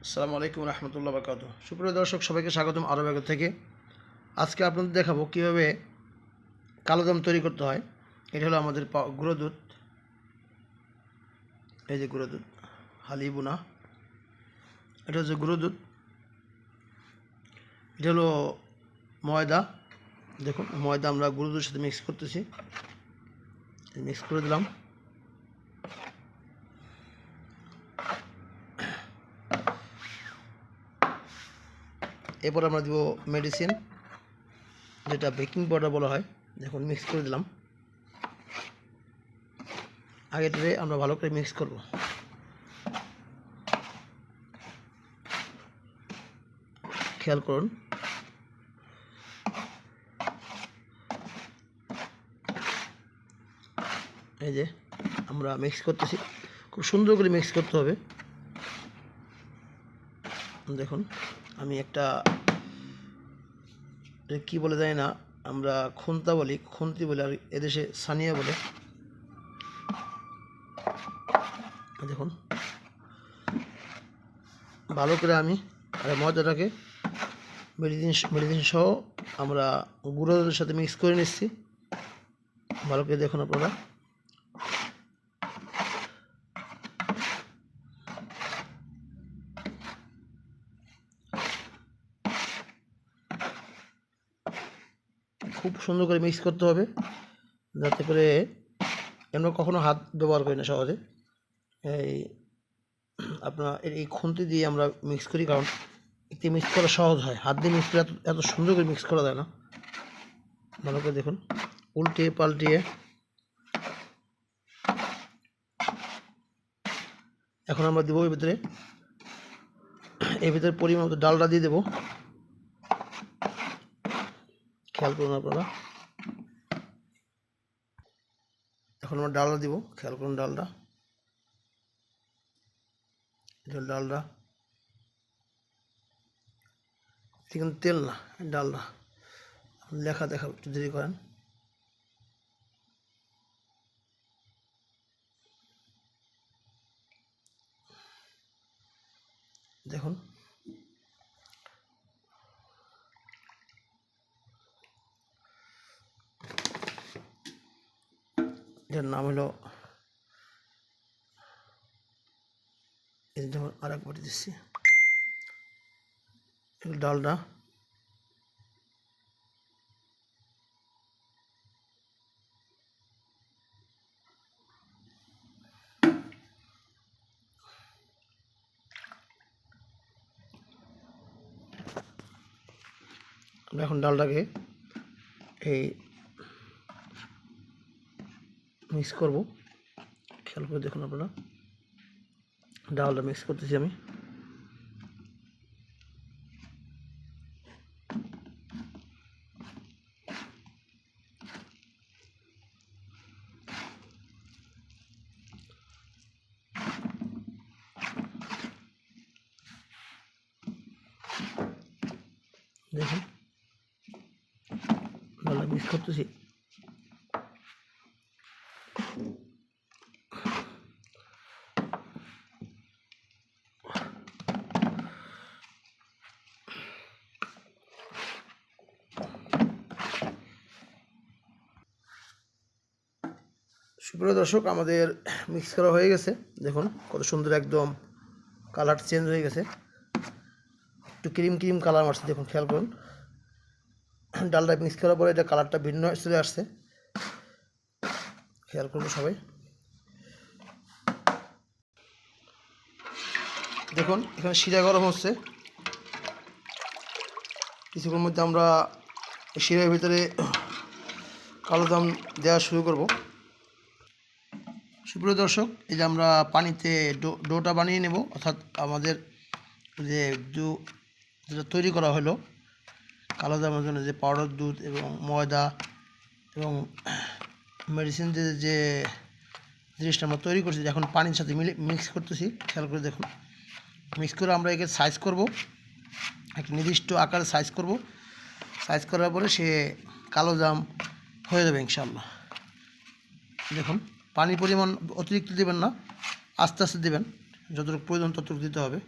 আসসালামু আলাইকুম রহমতুল্লাহ বাকাত সুপ্রিয় দর্শক, সবাইকে স্বাগতম আরব এগো থেকে। আজকে আপনাদের দেখাবো কীভাবে কালো জাম তৈরি করতে হয়। এটা হলো আমাদের পা- গুঁড়ো দুধ। এই যে গুঁড়ো দুধ হালিবুনা এটা হচ্ছে গুঁড়ো দুধ। এটা হলো ময়দা। দেখুন, ময়দা আমরা গুঁড়ো দুধের সাথে মিক্স করতেছি। মিক্স করে দিলাম। এরপর আমরা দিব মেডিসিন যেটা বেকিং পাউডার বলা হয়। দেখুন মিক্স করে দিলাম। আগেটারে আমরা ভালো করে মিক্স করব। খেয়াল করুন। এই যে আমরা মিক্স করতেছি। খুব সুন্দর করে মিক্স করতে হবে। দেখুন। আমি একটা কি বলে যায় না, আমরা খুন্তা বলি, খুন্তি বলি, আর এদেশে সানিয়া বলে। দেখুন। ভালো করে আমি, আর ময়দাটাকে মেডিসিন মেডিসিন সহ আমরা গুঁড়ো সাথে মিক্স করে নিচ্ছি। ভালো করে দেখুন আপনারা। খুব সুন্দর করে মিক্স করতে হবে। যাতে করে আমরা কখনো হাত ব্যবহার করি না সহজে। এই আপনার এই- খুন্তি দিয়ে আমরা মিক্স করি, কারণ এতে মিক্স করা সহজ হয়। হাত দিয়ে মিক্স করে এত সুন্দর করে মিক্স করা যায় না। ভালো করে দেখুন। উল্টিয়ে পাল্টিয়ে এখন আমরা দেবো এর ভিতরে। এর ভিতরে পরিমাণ ডালটা দিয়ে দেবো। খেয়াল করুন আপনারা। এখন আমরা ডালটা দিব, খেয়াল করুন ডালটা। ডালটা। কিন্তু তেল না, ডালটা। লেখা দেখা একটু দেরি করেন। দেখুন। এটার নাম হলো যেমন আর এক বাটি দিচ্ছি। ডালটা এখন ডালটাকে এই মিক্স করব। খেয়াল করে দেখুন আপনারা। ডালটা মিক্স করতেছি আমি। দেখুন। ডালটা মিক্স করতেছি। সুপ্রিয় দর্শক, আমাদের মিক্স করা হয়ে গেছে। দেখুন, কত সুন্দর একদম কালার চেঞ্জ হয়ে গেছে। একটু ক্রিম ক্রিম কালার মারছে, দেখুন, খেয়াল করুন। ডালটা মিক্স করার পরে এটা কালারটা ভিন্ন চলে আসছে। খেয়াল করুন সবাই। দেখুন, এখানে শিরা গরম হচ্ছে। কিছুক্ষণ মধ্যে আমরা শিরার ভিতরে কালো দাম দেওয়া শুরু করব। সুপ্রিয় দর্শক, এই যে আমরা পানিতে ডোটা বানিয়ে নেব, অর্থাৎ আমাদের যে দু, যেটা তৈরি করা হলো, কালো দামের জন্য যে পাউডার দুধ এবং ময়দা এবং মেডিসিন যে যে জিনিসটা আমরা তৈরি করছি, এখন পানির সাথে মিলে মিক্স করতেছি। খেয়াল করে দেখুন মিক্স করে আমরা একে সাইজ করব, একটা নির্দিষ্ট আকারে সাইজ করব। সাইজ করার পরে সে কালো জাম হয়ে যাবে ইনশাল্লাহ দেখুন। পানির পরিমাণ অতিরিক্ত দেবেন না আস্তে আস্তে দেবেন। যতটুকু প্রয়োজন ততটুকু দিতে হবে।